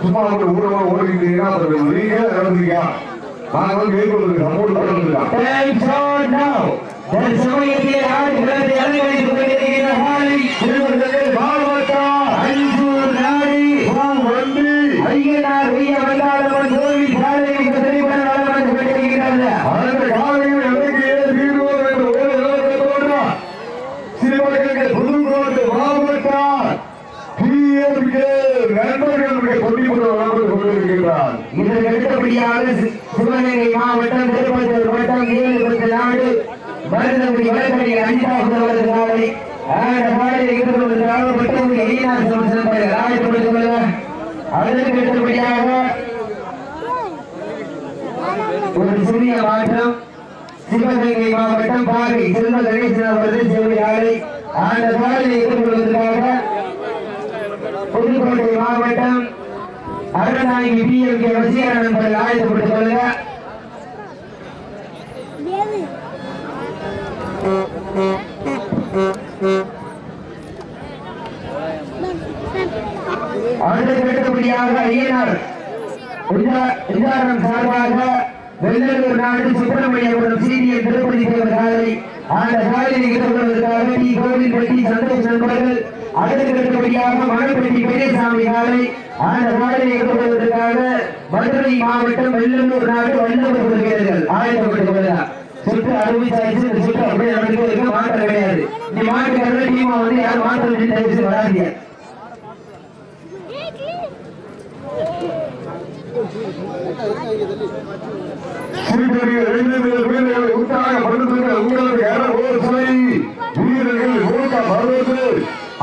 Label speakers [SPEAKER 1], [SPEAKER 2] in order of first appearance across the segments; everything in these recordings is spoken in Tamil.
[SPEAKER 1] சும்மா வந்து அப்புறம் நீங்க இறந்துருக்கா நாங்க வந்து மேற்கொண்டு சப்போர்ட் பண்ணுறோம்
[SPEAKER 2] Time for ஆடு கொண்டிருக்கிற காலை சிறுவர்கள் பால்வட்டார் அஞ்சூர் நாடு
[SPEAKER 1] வண்டி
[SPEAKER 2] ஐயனார் ஐயா வந்தாளம்மன் கோவில் காலை மிக தெளிவான வளம் வந்து கொண்டிருக்கிறது
[SPEAKER 1] அந்த காலையில் எனக்கு ஏன் தீர்வோம் என்ற ஒரு இலக்கத்தோடு சிறுவர்களுக்கு புதுக்கோட்டை மாவட்டம் பிஎம்கே நண்பர்களுக்கு கொண்டிப்புற வளர்ந்து
[SPEAKER 2] சிவகங்கை மாவட்டம் திருப்பத்தூர் வட்டம் நாடு மருதங்குடி வடகடி அஞ்சாவது அவரது காலை ஆட காலையில் இருந்து கொண்டிருக்கிறார் பட்டமுடி ஐயனார் சமசன் ஆயத்தப்படுத்திக் கொள்ளுங்க அதற்கு ஒரு சிறிய மாற்றம். சிவகங்கை மாவட்டம் பாகை செல்வ கணேசன் அவர்கள் சிவகை ஆலை ஆண்ட காலையில் எதிர்கொள்வதற்காக புதுக்கோட்டை மாவட்டம் அருணாங்கி பி எம் கே வசீகரன் என்பதை ஆயுதப்பட்டு சொல்லுங்க அடுத்த அடுத்தபடியாக ஐயனார் உதாரணம் சார்பாக வெள்ளலூர் நாடு சுப்பிரமணியபுரம் சீனியர் திருப்பதி தேவர் அந்த காலையில் ஈடுபடுவதற்காக டி கோவில்பட்டி சந்தோஷ் நண்பர்கள் அடுத்தபடியாக மணப்பட்டி பெரியசாமி காலை அந்த காலையை ஈடுபடுவதற்காக மதுரை மாவட்டம் வெள்ளலூர் நாடு வல்லபுரம் வீரர்கள். ஆயத்தப்பட்டு கொள்கிறார் சுற்று அறிவிச்சாச்சு இந்த சுற்று அப்படியே நடந்துட்டு மாற்றம் கிடையாது. டீமா வந்து யாரும் மாற்றம் வராதீங்க.
[SPEAKER 1] இளைஞர்கள் வீரர்களை உற்சாகப்படுத்துகிற உங்களுக்கு வீரர்கள்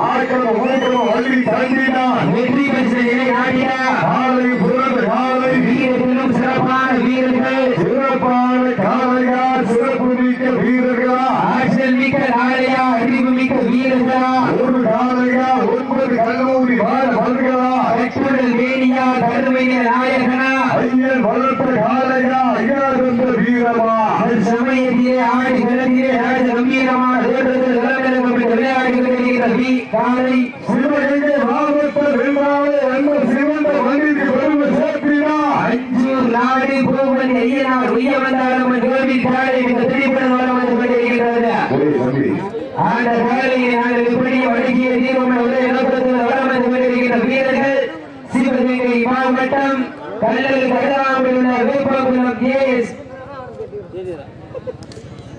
[SPEAKER 1] ஆக்கிரம மூக்கிரம வள்ளி தாண்டினார்
[SPEAKER 2] வெற்றி பரிசனை நாடிய.
[SPEAKER 1] காலை பிறந்த காலை
[SPEAKER 2] வீரர்களும் சிறப்பான வீரர்கள்.
[SPEAKER 1] சிறப்பான காலையா சிறப்பு மிக்க வீரர்களா.
[SPEAKER 2] ஆற்றல் மிக்க நாளையா அறிவு மிக்க வீரர்களா.
[SPEAKER 1] ஒரு காலையா ஒன்பது கல்லூரி பல்களா
[SPEAKER 2] கட்டுடல் வேணியா கருமைய நாயகனா.
[SPEAKER 1] ஐயன் வளர்த்த காலையா ஐயா தந்த வீரமா.
[SPEAKER 2] சமயத்திலே ஆடி கிளம்பியே ராஜ கம்பீரமான தோற்றத்தில் களமிறக்கப்பட்டு கல்வி கொண்டிருக்கிற வி காலை
[SPEAKER 1] சிவகங்கை மாவட்ட வெள்ளாளே பெருமை
[SPEAKER 2] நாடு உய்ய வந்தாலும் கோவில் காலை மிக திரிபுடன் வளம் வந்து கொண்டிருக்கிறது
[SPEAKER 1] தம்பி
[SPEAKER 2] ஆண்ட காலையை நாங்கள் இப்படி வழங்கிய தீர்வு ஒரே நோக்கத்தில் வளம் வந்து கொண்டிருக்கிற வீரர்கள் சிவகங்கை மாவட்டம் கல்லல் கடாமில் உள்ள வேப்பகுளம் ஏஎஸ் ஏஎஸ்பி நண்பர்களுக்கு திரிபுடன் வளம் வந்து கொண்டிருக்கிறார்கள்
[SPEAKER 1] இந்த கடுமையான போட்டியில் பரிசு தொகை பெறுவதற்கு காலையில் சிறந்த காலை
[SPEAKER 2] வீரர்களும் சிறப்பான வீரர்கள்
[SPEAKER 1] சிறப்பான காலையா
[SPEAKER 2] சிறப்பு மிக்க வீரர்களா
[SPEAKER 1] ஆற்றல் மிக்க காலையா
[SPEAKER 2] அறிவு மிக்க வீரர்களா
[SPEAKER 1] ஒரு காலையா
[SPEAKER 2] ஒன்பது வீரர்களா
[SPEAKER 1] கட்டுடல் வேணியா
[SPEAKER 2] கருமைய நாயகனா
[SPEAKER 1] ஐயர் வளர்த்த காலையா
[SPEAKER 2] ஐயானந்த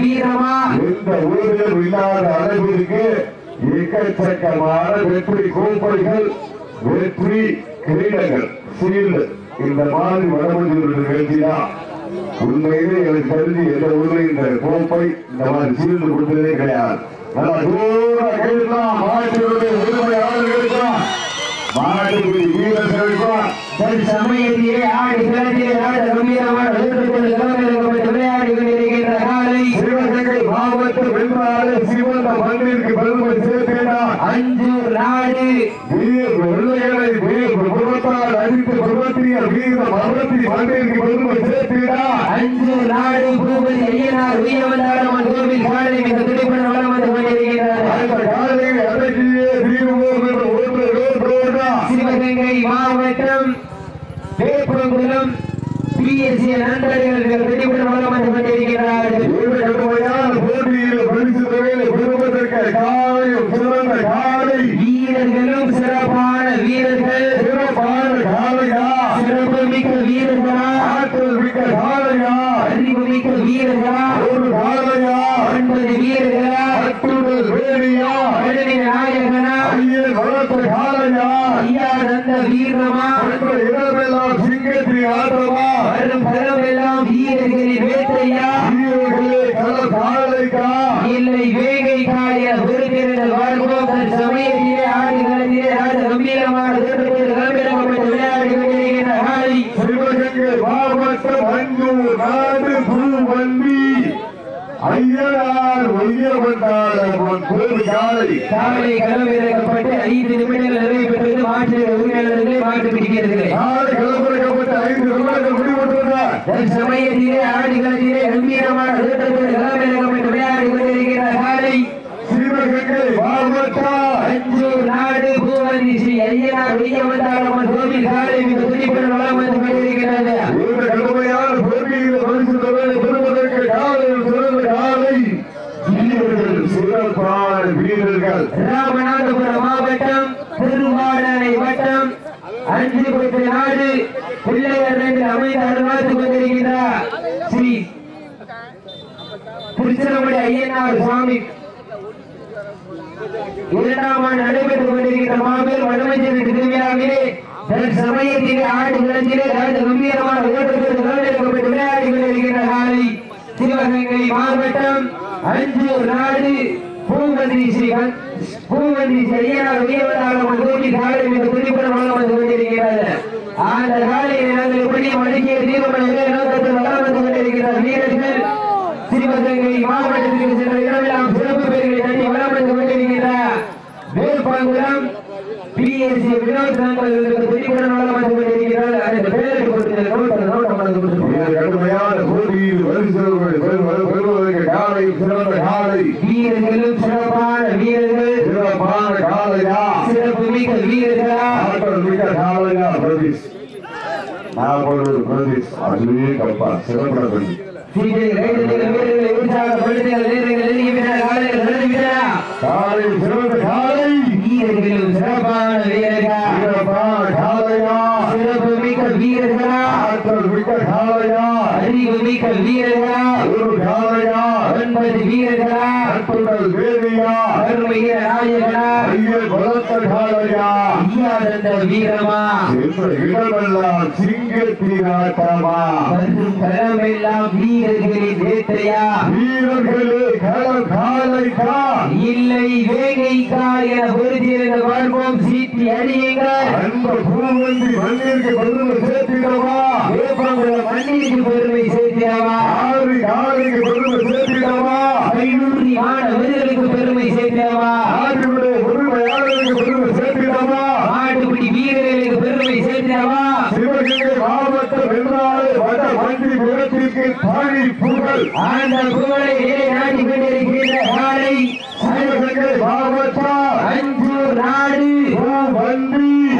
[SPEAKER 2] வீரமா?
[SPEAKER 1] எந்த ஊரிலும் இல்லாத அளவிற்கு எக்கச்சக்கமான வெற்றி கோப்பைகள் வெற்றி கிரீடங்கள் சீல்டு. இந்த மாதிரி வடமொழி நிகழ்ச்சிதான் உண்மையிலே எனக்கு தெரிஞ்சு எந்த ஊர்ல இந்த கோப்பை இந்த மாதிரி சீல்டு கொடுத்ததே கிடையாது. நல்லா தூர கேட்கலாம் மாட்டுடைய உரிமையாளர்களுக்கும் மாட்டுக்குடி வீரர்களுக்கும்
[SPEAKER 2] சமயத்திலே ஆடி கம்பீரமான எழுத்துக்கள் களமிறக்கப்பட்டு விளையாடி கொண்டிருக்கின்ற காலை
[SPEAKER 1] சிவகங்கை மாவட்ட வென்றாலே சிவந்த மண்ணிற்கு பெருமை
[SPEAKER 2] நாடு.
[SPEAKER 1] வீர் வெள்ளையரை வீர் குடும்பத்தால் அடித்து குடும்பத்திய வீர மரணத்தி மண்ணிற்கு பெருமை சேர்க்கிறார்
[SPEAKER 2] அஞ்சூர் நாடு பூபதி ஐயனார் உயர்வந்தாரம்மன் கோவில் காலை மிக துடிப்புடன் வளம் வந்து கொண்டிருக்கிறார்.
[SPEAKER 1] அந்த காலையில் அடக்கியே தீர்வோம் என்ற ஒன்று வேண்டோடா
[SPEAKER 2] சிவகங்கை மாவட்டம் வேப்பங்குளம் நண்பர்கள் வளம் வந்து
[SPEAKER 1] போட்டியில் பரிசு
[SPEAKER 2] வீரர்களும் சிறப்பான வீரர்கள்
[SPEAKER 1] சிறப்பான
[SPEAKER 2] சிறப்பு மிக்க வீரர்களா
[SPEAKER 1] ஆற்றல் மிக்க காலையா
[SPEAKER 2] அறிவு மிக்க வீரர்களா
[SPEAKER 1] ஒரு காலையா
[SPEAKER 2] ஒன்பது வீரர்களா
[SPEAKER 1] அட்டுடல் வேணியா
[SPEAKER 2] கருணை நாயகனா
[SPEAKER 1] ஐயன் வளர்த்த காலையா
[SPEAKER 2] ஐயா நந்த வீரமா
[SPEAKER 1] மற்ற இடமெல்லாம் சிங்கத்தின் ஆட்டமா
[SPEAKER 2] வரும் பலமெல்லாம் வீரர்களின் வேட்டையா
[SPEAKER 1] நாடு பூவந்தி ஐயனார் ஒய்யவந்தார் கோவில் காலை
[SPEAKER 2] காலை களமிறக்கப்பட்டு ஐந்து நிமிடங்கள் நிறைவு பெற்றது மாற்று உரிமையாளர்களே மாற்று பிடிக்கிறது சமயத்திலே ஆடுகளத்திலே கம்பீரமான நிறுத்தத்தோடு களமிறக்கப்பட்டு விளையாடி கொண்டிருக்கிற காலை நாடு பூவந்தி ஸ்ரீ ஐயனார் வெய்யவந்தாரம்மன் கோவில் காலை மிக துடிப்புடன் வளம் வந்து கொண்டிருக்கிறது
[SPEAKER 1] இந்த கடுமையான போட்டியில் பரிசு தொகையை பெறுவதற்கு காலையில் சிறந்த காலை வீரர்கள் சிறப்பான வீரர்கள்
[SPEAKER 2] ராமநாதபுரம் மாவட்டம் திருவாடனை வட்டம். அஞ்சு பத்து நாடு பிள்ளையர் என்று அமைந்த அருள்வாழ்த்து கொண்டிருக்கிறார். ஸ்ரீ திருச்சிரமணி ஐயனார் சுவாமி. இரண்டாம் ஆண்டு நடைபெற்றுக் கொண்டிருக்கிற மாபெரும் வடமைச்சர் திருவிழாவிலே சமயத்திலே ஆண்டு கிளத்திலே ராஜ கம்பீரமான ஓட்டத்தில் கலந்தெடுக்கப்பட்டு விளையாடி கொண்டிருக்கிற காலை திருவகங்கை மாவட்டம் அஞ்சூர் நாடு. பூங்கந்திரி ஸ்ரீ கண்- பூங்கந்திரி ஸ்ரீ ஐயனார் காலை மிக துடிப்புடன் வந்து கொண்டிருக்கிறது அந்த காலையை நாங்கள் எப்படி மடக்கிய தீர்மானம் நோக்கத்தில் வளம் கொண்டிருக்கிறார் வீரர்கள் சிவகங்கை மாவட்டத்திற்கு சென்ற சிறப்பு பெயர்களை கொண்டிருக்கிறார் வேல்பாங்குளம் பிஎஸ்சி வினோத் நாங்கள் வந்து கொண்டிருக்கிறார் அந்த கொடுத்த நோட்டம்
[SPEAKER 1] கடுமையான போட்டியில் பெறுவதற்கு காலை சிறந்த காலை
[SPEAKER 2] வீரர்களும் சிறப்பான வீரர்கள்
[SPEAKER 1] சிறப்பான காலையா
[SPEAKER 2] சிறப்பு மிக்க வீரர்களா
[SPEAKER 1] ஆற்றல் மிக்க காலையா பிரதீஷ் நான் ஒரு பிரதீஷ் அதுவே கப்பா சிறப்பான பிரதீஷ்
[SPEAKER 2] சீட்டை ரைடர்கள் வீரர்களை உற்சாகப்படுத்துங்கள் நேரங்கள் நெருங்கிவிட்டன காலையில் நடந்துவிட்டன
[SPEAKER 1] காலை சிறந்த காலை.
[SPEAKER 2] வீரர்களும் சிறப்பான வீரர்களா. சிறப்பு மிக்க வீரர்களா.
[SPEAKER 1] ஆற்றல் மிக்க காலையா.
[SPEAKER 2] அறிவு மிக்க வீரர்களா.
[SPEAKER 1] ஒரு காலையா.
[SPEAKER 2] ஒன்பது வீரர்களா.
[SPEAKER 1] அற்புதல் வேதியா
[SPEAKER 2] அருமைய நாயகனா
[SPEAKER 1] ஐயர் பலத்த காலையா.
[SPEAKER 2] வீரமா.
[SPEAKER 1] என்ற இடமெல்லாம் சிங்கத்தினாட்டமா
[SPEAKER 2] மற்றும் களமெல்லாம் வீரர்களின் வேட்டையா?
[SPEAKER 1] வீரர்களே களம் காலைக்கா?
[SPEAKER 2] இல்லை வேகைக்கா என பொருத்தியிருந்த பார்ப்போம் சீட்டி அடியுங்கள்
[SPEAKER 1] அந்த பூவந்தி மண்ணிற்கு பெருமை சேர்த்திடவா?
[SPEAKER 2] வேப்பங்குளம் மண்ணிற்கு பெருமை சேர்த்திடவா?
[SPEAKER 1] ஆறு பெருமை சேர்த்திடவா?
[SPEAKER 2] ஐநூறு பெருமை சேர்த்திடவா?
[SPEAKER 1] பெருமை சேர்த்திடவா?
[SPEAKER 2] மாட்டுப்பிடி வீரர்களுக்கு பெருமை சேர்த்திடவா
[SPEAKER 1] சிவகங்கை மாவட்டம் வென்றாலே வட மண்டி நிலத்திற்கு தாழி புகழ்
[SPEAKER 2] அந்த புகழை கொண்டிருக்கின்ற காலை நாடு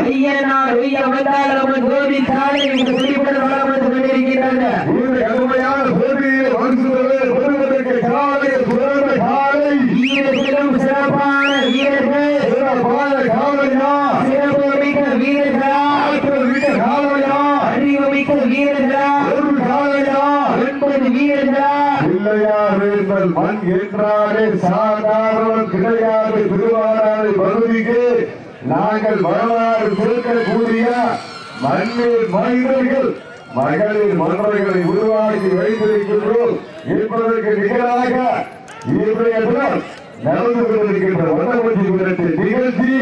[SPEAKER 2] ஐயனார் கோவில் சாலை வளம் வந்து கொண்டிருக்கிறது
[SPEAKER 1] இந்த கடுமையான போட்டியில் மனுஷர்களே பெறுவதற்கு காலை சிறந்த காலை
[SPEAKER 2] வீரர்களும் சிறப்பான வீரர்கள்
[SPEAKER 1] சிறப்பான காலையா
[SPEAKER 2] சிறப்பு மிக்க வீரர்களா
[SPEAKER 1] ஆற்றல் மிக்க காலையா
[SPEAKER 2] அறிவு மிக்க வீரர்களா
[SPEAKER 1] ஒரு காலையா
[SPEAKER 2] ஒன்பது வீரர்களா
[SPEAKER 1] பிள்ளையார் வேந்தல் மண் சாதாரணம் கிடையாது திருவாராறு பகுதிக்கு நாங்கள் வரலாறு சேர்க்கக்கூடிய மண்ணில் மனிதர்கள் மகளிர் மன்றங்களை உருவாக்கி வைத்திருக்கின்றோம் என்பதற்கு நிகராக இன்றைய தினம் நடந்து கொண்டிருக்கின்ற வடமொழி குலத்தின் நிகழ்ச்சி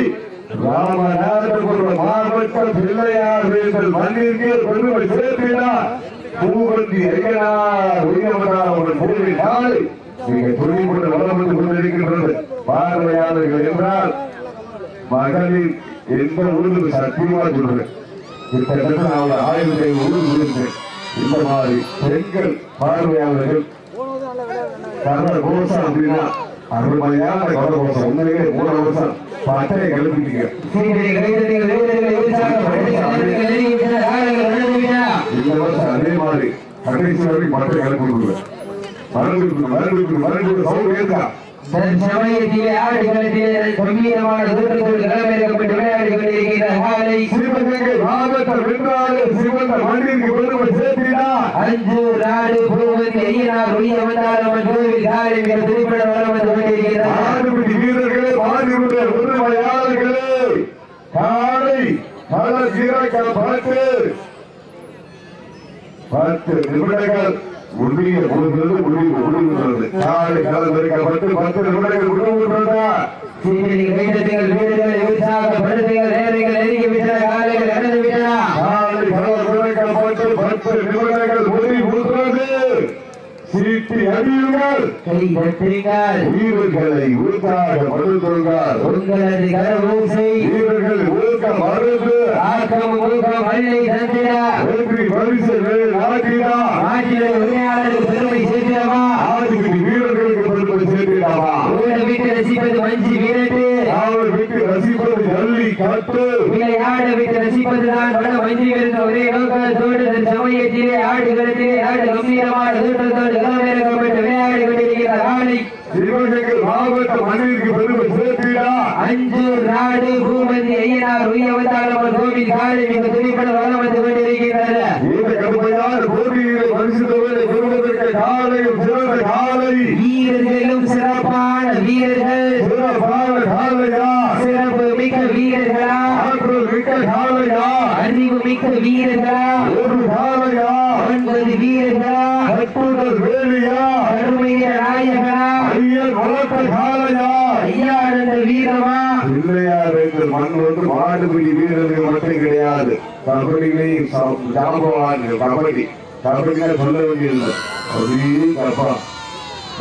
[SPEAKER 1] ராமநாதபுரம் மாவட்டம் பிள்ளையார் வேந்தல் மண்ணிற்கு பெருமை சேர்த்தினார் பூவந்தி ஐயனார் உயர்வனார் ஒரு பூமி நாளை. மிக துணிவுடன் வளம் வந்து கொண்டிருக்கின்றது பார்வையாளர்கள் என்றால் மகளிர் எந்த ஊருக்கு சத்தியமா சொல்றேன் கிட்டத்தட்ட நான் ஆயிரத்தி ஐநூறு இருந்தேன். இந்த மாதிரி பெண்கள் பார்வையாளர்கள். கர்ண கோஷம் அப்படின்னா அருமையான கர்ண கோஷம் உண்மையிலே மூணு வருஷம் பட்டையை
[SPEAKER 2] நடந்துவிட்டன
[SPEAKER 1] இந்த வருஷம் அதே மாதிரி கடைசி வரைக்கும் பட்டை கிளப்பி கொடுக்குறேன் மருந்து மருந்து மருந்து சவுண்ட் இருக்கா
[SPEAKER 2] சமயத்திலே ஆடுகளத்திலே கம்பீரமான தூரத்தோடு களமிறக்கப்பட்டு விளையாடி கொண்டிருக்கிற காலை
[SPEAKER 1] சிவகங்கை மாவட்டம் வென்றாலே சிவந்த மண்ணிற்கு பெருமை சேர்த்தினா
[SPEAKER 2] அஞ்சூர் நாடு பூவந்தி ஐயனார் உரிய வந்தாரம்மன் கோவில் காலை மிக திருப்பட வளம் வந்து கொண்டிருக்கிறார்
[SPEAKER 1] ஆடுபிடி வீரர்களே காலை பல சீரக்கள் பார்த்து பத்து நிமிடங்கள் முடிய கொடுக்கிறது காலை பத்து
[SPEAKER 2] நேரங்கள் காலைகள்
[SPEAKER 1] பத்து
[SPEAKER 2] கை தட்டுங்கள்.
[SPEAKER 1] வீரர்களை
[SPEAKER 2] உங்களது கரபூசை
[SPEAKER 1] வீரர்கள் ஊக்க மருந்து
[SPEAKER 2] ஆக்கம் ஊக்கம் வள்ளி தந்திட
[SPEAKER 1] வெற்றி பரிசுகள் நாட்டினா
[SPEAKER 2] நாட்டிலே உரிமையாளருக்கு பெருமை சேர்க்கிறவா
[SPEAKER 1] ஆதிபதி வீரர்களுக்கு பெருமை சேர்க்கிறாவா
[SPEAKER 2] ஊட விட்டு ரசிப்பது மஞ்சி வீரட்டு
[SPEAKER 1] அவள் விட்டு ரசிப்பது ஜல்லி கட்டு
[SPEAKER 2] விளையாட விட்டு ரசிப்பதுதான் வட மஞ்சி வீரன் ஒரே நோக்கத்தோடு தன் சமயத்திலே ஆடுகளத்திலே ஆடு கம்பீரமான தூட்டத்தோடு களமிறக்கப்பட்டு விளையாடி கொண்டிருக்கிற காலை.
[SPEAKER 1] சிவகங்கை மாவட்ட மண்ணிற்கு பெருமை சேர்த்தீரா
[SPEAKER 2] அஞ்சூர் நாடு பூமதி ஐயனார் உயர்வந்தாளர் கோவில் காலை மிக துணிப்பட வளம் வந்து கொண்டிருக்கின்றனர்
[SPEAKER 1] இந்த கடுமையான போட்டியிலே பரிசு தொகையை பெறுவதற்கு காலையும் சிறந்த காலை.
[SPEAKER 2] வீரர்களும் சிறப்பான வீரர்கள்.
[SPEAKER 1] சிறப்பான காலையா?
[SPEAKER 2] சிறப்பு மிக்க வீரர்களா?
[SPEAKER 1] ஆற்றல் மிக்க காலையா?
[SPEAKER 2] அறிவு மிக்க வீரர்களா?
[SPEAKER 1] ஒரு காலையா?
[SPEAKER 2] ஒன்பது வீரர்களா?
[SPEAKER 1] கட்டுடல் வேலியா?
[SPEAKER 2] கருமைய நாயகனா
[SPEAKER 1] ஐயன் வளர்த்த காலையா
[SPEAKER 2] ஐயானந்த வீரமா?
[SPEAKER 1] பிள்ளையார் எங்கள் மண் வந்து மாடுபிடி வீரர்கள் மட்டும் கிடையாது. கபடியிலையும் ஜாம்பவான்கள் கபடி. கபடியில சொல்ல வேண்டியதில்லை அப்படியே கப்பா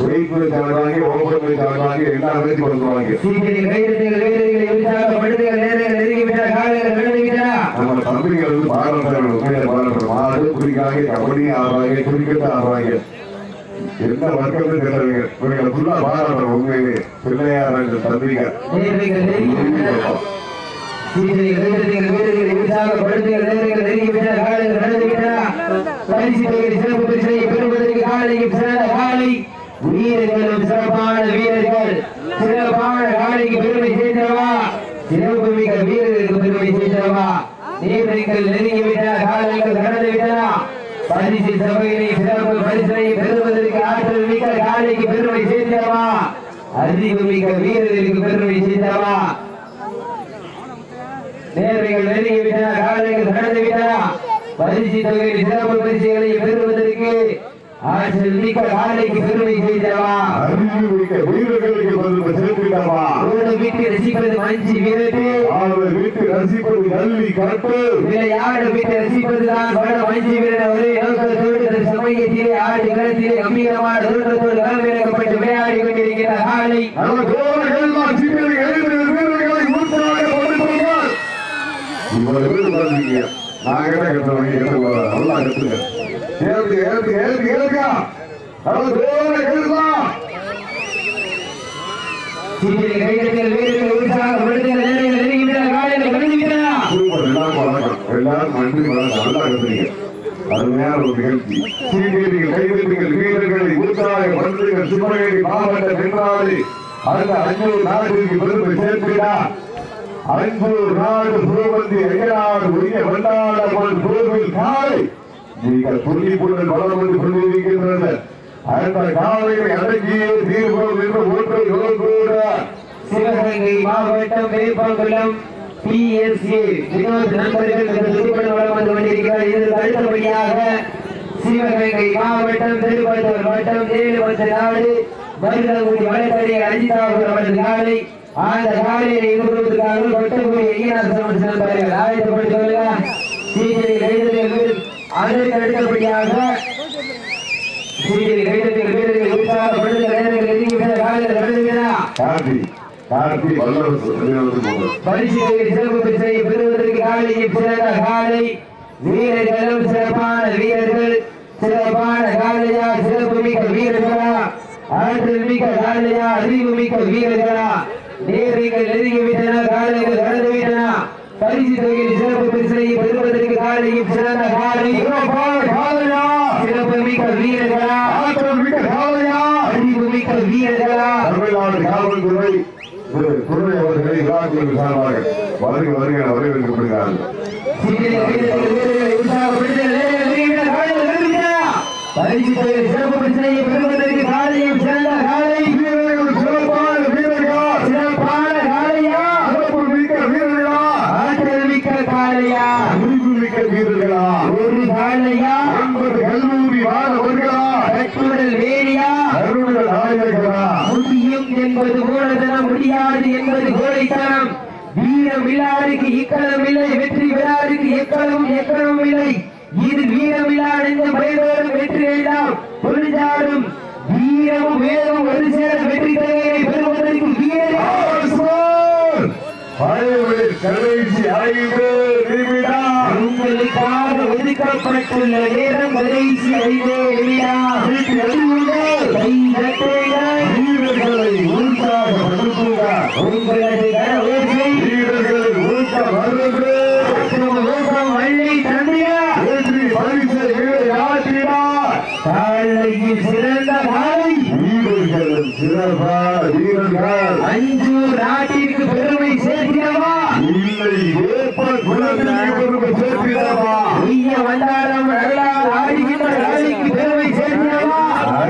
[SPEAKER 1] உழைப்பு தலைவாங்க ஓப்பன் தலைவாங்க எல்லா பேரும் கொடுக்குவாங்க
[SPEAKER 2] சீக்கிரம் கைதட்டுங்கள் வீரர்களை உற்சாகப்படுத்துங்கள் நேரங்கள் நெருங்கிவிட்ட காலங்கள் நடந்துவிட்டன
[SPEAKER 1] நம்ம தம்பிகள் வந்து பாராட்டுறாங்க உண்மையில பாராட்டுறோம் மாடு குறிக்காங்க கபடி ஆடுறாங்க கிரிக்கெட் ஆடுறாங்க. என்ன வர்க்கம்னு தெரியலங்க இவங்களை ஃபுல்லா பாராட்டுறோம் உண்மையிலே. பிள்ளையார் எங்கள் தம்பிகள்
[SPEAKER 2] வீரர்களும் சிறப்பான வீரர்கள். சிறப்பான காலைக்கு பெருமை சேர்ந்தவா சிறப்பு வீரர்களுக்கு பெருமை சேர்ந்தவா பரிசு சபையினை சிறப்பு பரிசனை மிக்க பெருமை சேர்ந்தவா அறிவு மிக்க வீரர்களுக்கு பெருமை சேர்ந்தவா நேர்மைகள் நெருங்கிவிட்டன காலங்கள் கடந்து விட்டன. பரிசு தொகையில் சிறப்பு பரிசுகளை பெறுவதற்கு ஆற்றல் மிக்க காலைக்கு பெருமை செய்தவா?
[SPEAKER 1] அறிவு மிக்க வீரர்களுக்கு பெருமை சேர்த்துட்டவா
[SPEAKER 2] ஓட விட்டு ரசிப்பது மஞ்சி வீரட்டு
[SPEAKER 1] அவர்கள் வீட்டு ரசிப்பது நல்லி கட்டு
[SPEAKER 2] விளையாட விட்டு வட மஞ்சி வீரர் சமயத்திலே ஆடு களத்திலே கம்பீரமான களமிறக்கப்பட்டு விளையாடி கொண்டிருக்கிற காலை.
[SPEAKER 1] நல்லா கட்டுங்க ஏழுங்க ஏழுங்க ஏழுங்க ஏழுங்க நல்ல கோவர்கள் தான்
[SPEAKER 2] சீக்கிரம் கைதட்டல் வீரர்கள் நேரங்கள் காலையில்
[SPEAKER 1] எல்லாரும் வணக்கம் எல்லாரும் நன்றி வணக்கம் நல்லா கட்டுறீங்க அருமையான ஒரு நிகழ்ச்சி. வீரர்களை சிவகங்கை மாவட்ட தென்னாளி அந்த அஞ்சூர் நாட்டிற்கு பெருமை சேர்க்கிறா அஞ்சூர் நாடு பூமந்தி ஐயனார் உரிய காலை. நீங்கள் சொல்லி கொண்டு வளம் வந்து கொண்டிருக்கின்றனர். அந்த காலையை அடக்கியே தீர்வோம் என்று ஒன்றை கூட
[SPEAKER 2] சிவகங்கை மாவட்டம் வேப்பாங்குளம் வினோத் நண்பர்கள் வளம் வந்து கொண்டிருக்கிறார். இதற்கு அடுத்தபடியாக சிவகங்கை மாவட்டம் திருப்பத்தூர் வட்டம் நாடு மருதங்குடி அஜிதாபுரம் காலை. அந்த ஐயனார் சமன் நண்பர்கள். சீக்கிரம் அதற்கு அடுத்தபடியாக சீக்கிரம் கைதல் வீரர்கள் உற்சாகப்படுத்த நேரங்கள் நெருங்கிவிட்ட காலையில் நடந்துவிடா
[SPEAKER 1] கார்த்தி கார்த்தி வல்லரசு வெளிநாட்டு போகிறது
[SPEAKER 2] பரிசுகளை சிறப்பு பரிசை பெறுவதற்கு காலையில் சிறந்த காலை. வீரர்களும் சிறப்பான வீரர்கள் சிறப்பான காலையா சிறப்பு மிக்க வீரர்களா? ஆற்றல் மிக்க காலையா அறிவு மிக்க வீரர்களா? நேரங்கள் நெருங்கி விட்டன காலைகள் கடந்து விட்டன பரிசு தொகையில் சிறப்பு பரிசை பெறுவதற்கு காலையில் சிறந்த காலை சிறப்பு மிக்க வீரர்களா அறிவு மிக்க வீரர்களா
[SPEAKER 1] காவல்துறை திரு துறை அவர்களை விழாக்குழு சார்பாக வருக வருக வரவேற்கப்படுகிறார்கள்
[SPEAKER 2] பரிசு தொகையில் சிறப்பு பரிசை பெறுவதற்கு காலையும் சிறந்த காலை
[SPEAKER 1] வீரர்கள் சிறப்பான வீரர்கள்
[SPEAKER 2] சிறப்பான காலையா
[SPEAKER 1] சிறப்பு மிக்க வீரர்களா
[SPEAKER 2] ஆற்றல் மிக்க காலையா
[SPEAKER 1] அறிவு மிக்க வீரர்களா?
[SPEAKER 2] ஒரு காலையா
[SPEAKER 1] ஒன்பது கல்லூரி மாணவர்களா?
[SPEAKER 2] கட்டுடல் வேலியா? முடியும் என்பது மூலதனம் முடியாது என்பது கோழைத்தனம் வீரம் இல்லாருக்கு இக்களம் இல்லை வெற்றி பெறாருக்கு எக்களம் எக்களம் இல்லை. இது வீரம் இல்லாத பயனோடும் வெற்றி வேண்டாம் பொருளாடும் வீரமும் வேதமும் ஒரு சேர வெற்றி தலைவரை பெறுவதற்கு
[SPEAKER 1] ஆஸ்மான்! ஐந்து
[SPEAKER 2] உங்களுக்காக ஒதுக்கப்பட்டுள்ள நேரம் கடைசி ஐந்து.
[SPEAKER 1] வீரர்களை
[SPEAKER 2] உங்களது கரவோசை
[SPEAKER 1] வீரர்களை ஊக்க வருது
[SPEAKER 2] மற்றும் ஊக்கம் வள்ளி தந்திரா
[SPEAKER 1] வெற்றி பரிசு யாத்திரார்
[SPEAKER 2] காலையில் சிறந்த காலை
[SPEAKER 1] வீரர்களும் சிறப்பா வீரர்கள்
[SPEAKER 2] அஞ்சு நாட்டிற்கு பெருமை சேர்க்கிறவா
[SPEAKER 1] இல்லை ஏற்ப குலத்திற்கு பெருமை சேர்க்கிறவா
[SPEAKER 2] உய்ய வந்தாரம் வரலாறு ஆடுகின்ற காலைக்கு பெருமை சேர்க்கிறவா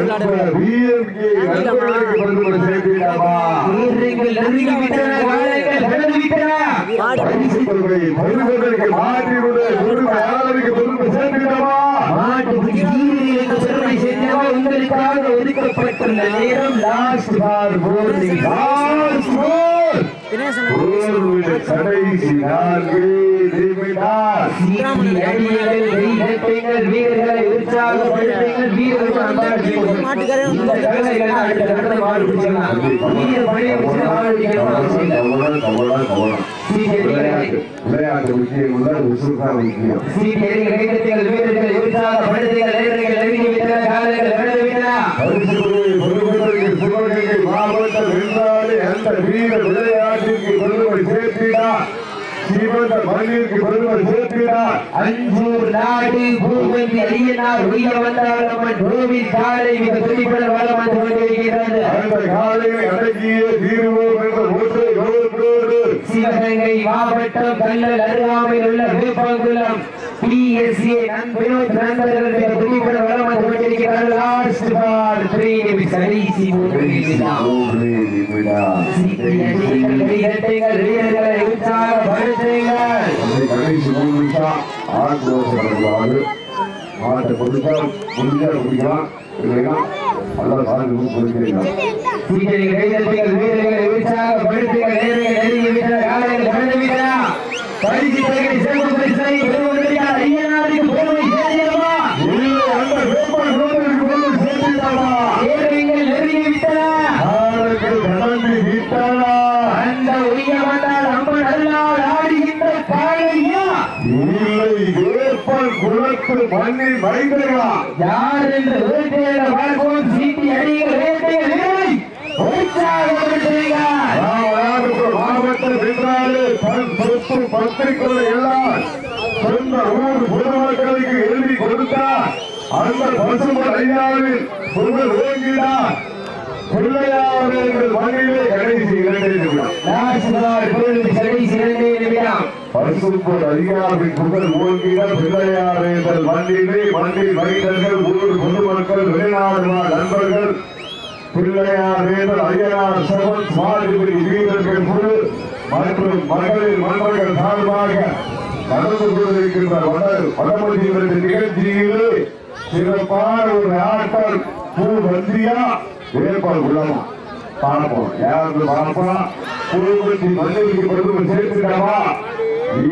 [SPEAKER 1] அற்ப வீரருக்கு நண்பர்களுக்கு பெருமை சேர்க்கிறவா
[SPEAKER 2] வீரர்கள் நெருங்கி விட்டன காலைகள் கடந்து விட்டன
[SPEAKER 1] பரிசு பெருமை மாற்றிவிட. பெருமை யாருக்கு பெருமை
[SPEAKER 2] மாட்டுப்பிடி வீரர்களுக்கு பெருமை சேர்க்கிறவா உங்களுக்காக ஒதுக்கப்பட்டுள்ள நேரம் லாஸ்ட் பார் போர்
[SPEAKER 1] லாஸ்ட் கோல் போர்விட கடைசி நான்கு நிமிடம்.
[SPEAKER 2] சீட்டி அடிகள் கைதட்டுங்கள் வீரர்களை உற்சாகப்படுத்துங்கள் வீரர்கள் அன்பாடுங்கள்
[SPEAKER 1] விளையாட்டு விளையாட்டு விஷயம் பரிசுகளை பெறுவதற்கு சிவகங்கை மாவட்டம் என்றாலே அந்த வீர விளையாட்டிற்கு சிவந்த மண்ணிற்கு பெருமை சேர்த்தினார்
[SPEAKER 2] அஞ்சூர் நாடு பூபதி அரியனார் உய்ய வந்தாரம்மன் கோவில் சாலை மிக துடிப்பட வளம் வந்து கொண்டிருக்கிறது
[SPEAKER 1] அந்த காலையை அடக்கிய தீர்வோம் என்ற ஒற்றை நோக்கோடு
[SPEAKER 2] சிவகங்கை மாவட்டம் கல்லல் அருகாமையில் உள்ள வேப்பங்குளம் பிஎஸ்ஏ வினோத் நண்பர்களுடைய துணிப்பட வளம் வந்து கொண்டிருக்கிறார்கள் லாஸ்ட் பால் த்ரீ நிமிஷம் கடைசி மூன்று நிமிடம்
[SPEAKER 1] மூன்று நிமிடம்.
[SPEAKER 2] சீக்கிரம் கைதட்டுங்கள், வீரர்களை உற்சாகப்படுத்துங்கள்
[SPEAKER 1] அந்த மூணு நிமிஷம் கொடுத்தா முடிஞ்சா குடிக்கலாம் இல்லைன்னா நல்லா சார்ந்து குடிக்கிறீங்க
[SPEAKER 2] கைதட்டுங்கள், வீரர்களை நேரங்கள் நெருங்கி பரிசு சிறப்பு பரிசனை ஐயனாருக்கு பெருமை சேர்க்கிறவா
[SPEAKER 1] இல்லை, அந்த வேப்பன் கோவிலுக்கு வந்து சேர்த்துட்டாரா?
[SPEAKER 2] நேரங்கள் நெருங்கி விட்டன
[SPEAKER 1] காலங்கள் கடந்து விட்டாரா?
[SPEAKER 2] அந்த உய்ய வந்தால் அம்மன் அருளால் ஆடுகின்ற காளையா
[SPEAKER 1] இல்லை, வேப்பன் குலத்து மண்ணில் மைந்தர்களா?
[SPEAKER 2] யார் என்று வேட்டையிட பார்ப்போம். சீட்டி அடிகள் வேட்டையில்
[SPEAKER 1] மாவட்டம் என்றாலே தன் சொத்து பத்திரிகைகளை எல்லாம் சொந்த ஊர் பொதுமக்களுக்கு எழுதி கொடுத்தார். அந்த பசுமன் ஐயாவில் புகழ் ஓங்கினார். பிள்ளையார் எங்கள் மண்ணிலே கடைசி இரண்டே நிமிடம்.
[SPEAKER 2] நாசிகார் பொருள் கடைசி இரண்டே நிமிடம்?
[SPEAKER 1] பசும்பொன் அதிகாரின் புகழ் ஓங்கின பிள்ளையார் மண்ணிலே மண்ணில் மைந்தர்கள் ஊர் பொதுமக்கள் வெளிநாடு நண்பர்கள் பிள்ளையார் ஐயனார் சவன் மாடுபிடி வீரர்கள் குழு மற்றும் மகளிர் மன்றங்கள் சார்பாக நடந்து கொண்டிருக்கின்ற வட நிகழ்ச்சியிலே சிறப்பான ஒரு ஆட்டம் பூ வந்தியா வேறுபாடு உள்ளமா பார்ப்போம். யாருக்கு பார்ப்போம்? குடும்பத்தி மண்ணிற்கு பெருமை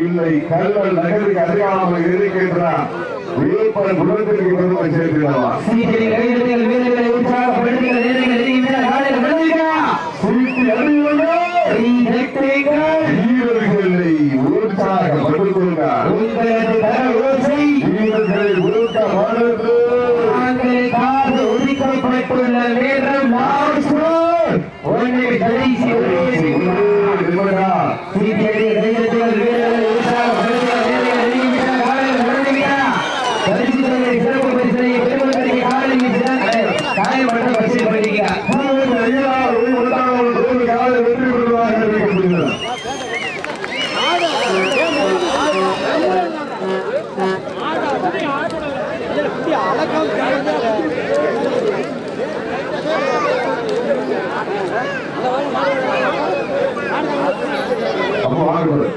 [SPEAKER 1] இல்லை கல்லல் நகருக்கு அறியாமல் இருக்கின்ற வேப்பன் குலத்திற்கு பெருமை சேர்த்துட்டவா
[SPEAKER 2] சீட்டி கைதட்டுங்கள் வீரர்களை உற்சாகப்படுத்துங்கள். நேரங்கள்